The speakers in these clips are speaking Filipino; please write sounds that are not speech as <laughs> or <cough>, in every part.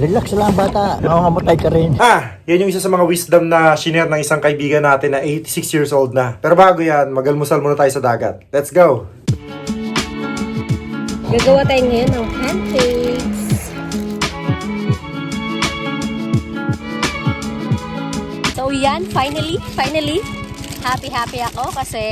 Relax lang bata. Makangamatay ka rin. Ah, yan yung isa sa mga wisdom na shinare ng isang kaibigan natin na 86 years old na. Pero bago yan, magalmusal muna tayo sa dagat. Let's go! Gagawa tayo ngayon ng pancakes. So yan, finally, finally, happy-happy ako kasi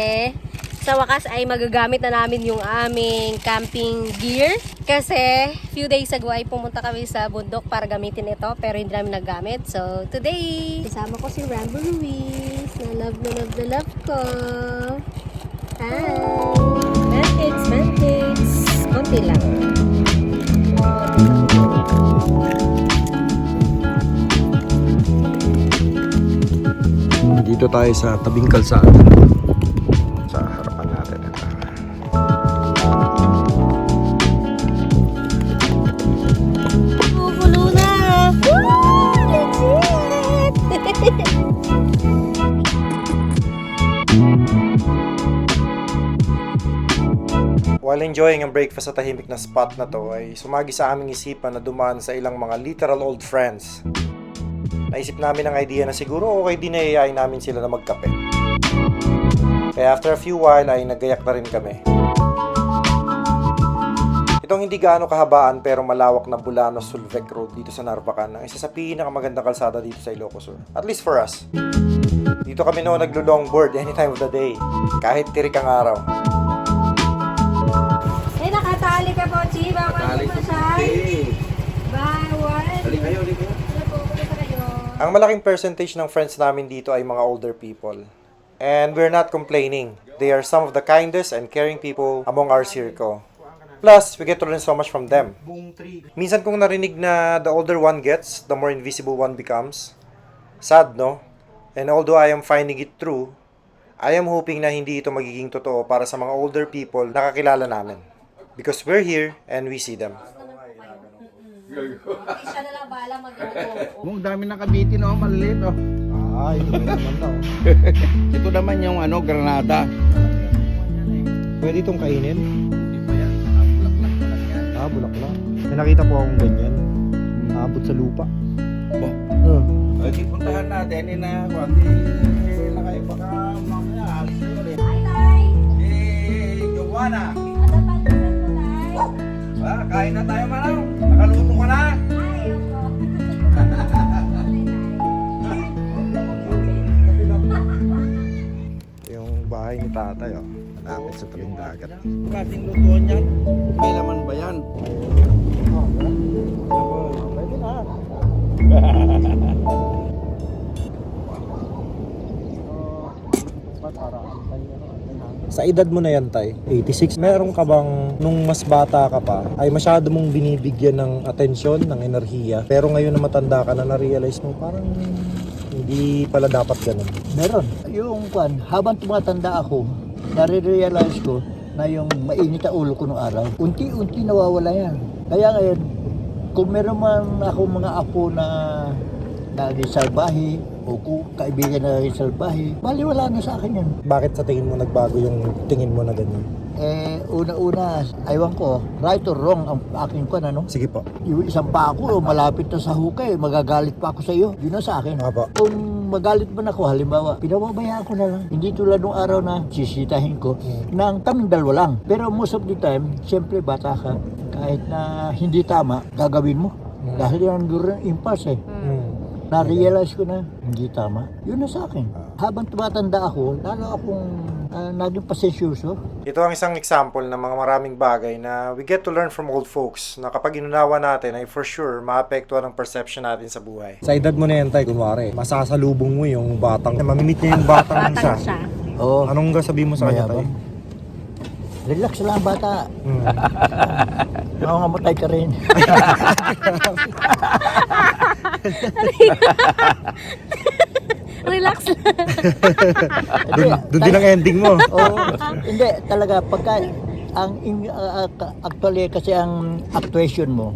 sa wakas ay magagamit na namin yung aming camping gear. Kasi few days ago ay pumunta kami sa bundok para gamitin ito pero hindi namin nagamit. So today, kasama ko si Rambo Ruiz na love na love na love ko. Hi! Pancakes, pancakes. Konti lang. Dito tayo sa tabing kalsada. While enjoying ang breakfast sa tahimik na spot na to ay sumagi sa aming isipan na dumaan sa ilang mga literal old friends. Naisip namin ang idea na siguro okay din na iyayain namin sila na magkape. Kaya after a few while ay nagayak na rin kami. Itong hindi gaano kahabaan pero malawak na Bulano Sulvec Road dito sa Narvacan ang isa sa pinakamagandang kalsada dito sa Ilocos Sur. At least for us. Dito kami noon naglo-longboard any time of the day. Kahit tirik ang araw. Eh, nakatali ka po, Chi. Bawal mo masyay. Bawal. Hali kayo, hali kayo. kayo. Ang malaking percentage ng friends namin dito ay mga older people. And we're not complaining. They are some of the kindest and caring people among our circle. Plus, we get to learn so much from them. Minsan kong narinig na the older one gets, the more invisible one becomes. Sad, no? And although I am finding it true, I am hoping na hindi ito magiging totoo para sa mga older people na kakilala namin. Because we're here and we see them. Siya na lang bahala mag-oo. Ang dami ng kabitin oh, maliliit oh. Ay, naman daw. <laughs> Ito naman yung ano, granada. Pwede itong kainin? Hindi pa yan, nakabulaklak na lang yan. Ah, bulaklak. May nakita po akong ganyan. Abot sa lupa. Ba? Uh. Ay, di puntahan natin, eh na, kung di na kayo baka mamaya, eh. Hi, Tay. Eh, Joanna, na tayo manang. Nakaluto ka na. <laughs> Yung bahay ni tatay, oh. Malapit sa tabing dagat. Klaseng lutuan yan. May laman ba yan? Sa edad mo na yan, Tay, 86, meron ka bang, nung mas bata ka pa, ay masyado mong binibigyan ng atensyon, ng enerhiya, pero ngayon na matanda ka na, na-realize mo, parang hindi pala dapat ganun. Meron. Yung kwan, habang tumatanda ako, nare-realize ko na yung mainit ang ulo ko nung araw, unti-unti nawawala yan. Kaya ngayon, kung meron man ako mga apo na naging salbahe, o kaibigan na naging salbahe, baliwala na sa akin yan. Bakit sa tingin mo nagbago yung tingin mo na ganyan? Eh, una-una, aywan ko, right or wrong ang aking kwan, ano? Sige po. Yung isang pa ako, malapit na sa hukay, magagalit pa ako sa iyo. Yun ang sa akin. Apo. Kung magalit man ako, halimbawa, pinababayaan ko na lang. Hindi tulad nung araw na sisitahin ko, nang kaming dalawa lang. Pero most of the time, siyempre bata ka, kahit na hindi tama, gagawin mo. Dahil yan doon impulse eh. Hmm. Na-realize ko na, hindi tama. Yun na sa akin. Habang tumatanda ako, lalo akong uh, naging pasensyoso. Ito ang isang example ng mga maraming bagay na we get to learn from old folks na kapag inunawa natin ay for sure maapektuhan ang perception natin sa buhay. Sa edad mo na yan, tay, kunwari, masasalubong mo yung batang, mamimit niya yung <laughs> batang siya. siya. Oo. Anong sabihin mo sa kanya, tay? Mayabang. Relax lang bata. Hmm. <laughs> Makangamatay ka rin. <laughs> Relax lang. Doon, doon din ang ending mo. Oo. hindi, talaga, pagka, ang, in- uh, actually, kasi ang actuation mo,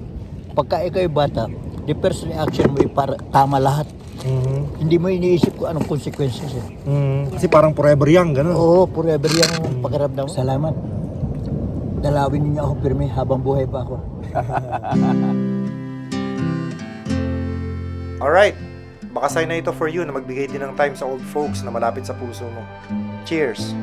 pagka ikaw ay bata, the first reaction mo ay para, tama lahat. Mhm. Hindi mo iniisip kung anong consequences eh. Mhm. Kasi parang forever young, gano'n. Oo, forever yung pakiramdam. Salamat. Dalawin niyo ako pirmi habang buhay pa ako. <laughs> Alright, baka sign na ito for you na magbigay din ng time sa old folks na malapit sa puso mo. Cheers!